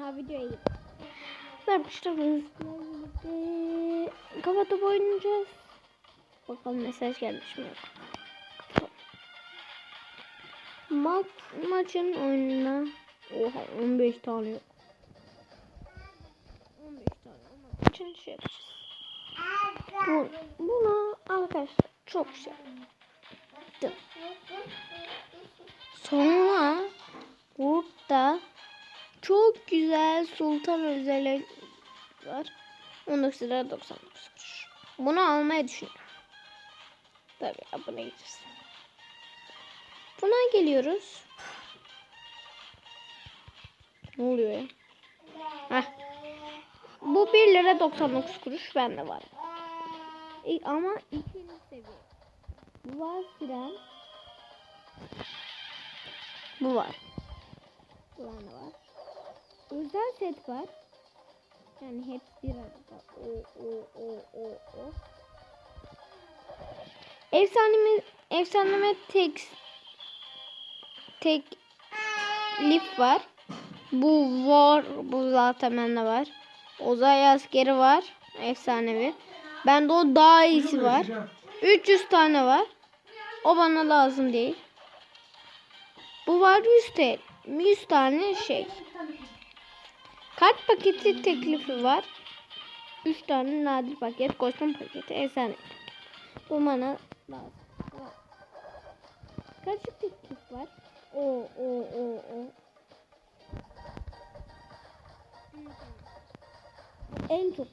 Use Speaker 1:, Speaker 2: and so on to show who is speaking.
Speaker 1: Ha videoya git. Kafa topu oynayacağız. Bakalım mesaj gelmiş mi? Ma maçın oyununa Oha 15 tane yok. 15 tane olmak için şey yapacağız. Bu, buna arkadaşlar çok şey yaptım. Sonra çok güzel sultan özeli var. 19 lira 99 kuruş. Bunu almayı düşünüyorum. Tabii abone gideceğiz. Buna geliyoruz. Ne oluyor ya? Heh. Bu 1 lira 99 kuruş bende var. E, ama ikinci seviye. Bu var fren. Bu var. Bu var. Özel set var. Yani hepsi bir arada. O o o o o. Efsaneme efsaneme tek tek lif var. Bu var. Bu zaten bende var. Uzay askeri var. Efsanevi. Bende o daha iyisi var. 300 tane var. O bana lazım değil. Bu var 100 TL. 100 tane şey. Kart paketi teklifi var. 3 tane nadir paket, kostüm paketi, efsane. Bu bana lazım. Kaçık teklif var? O, o, o, o. En çok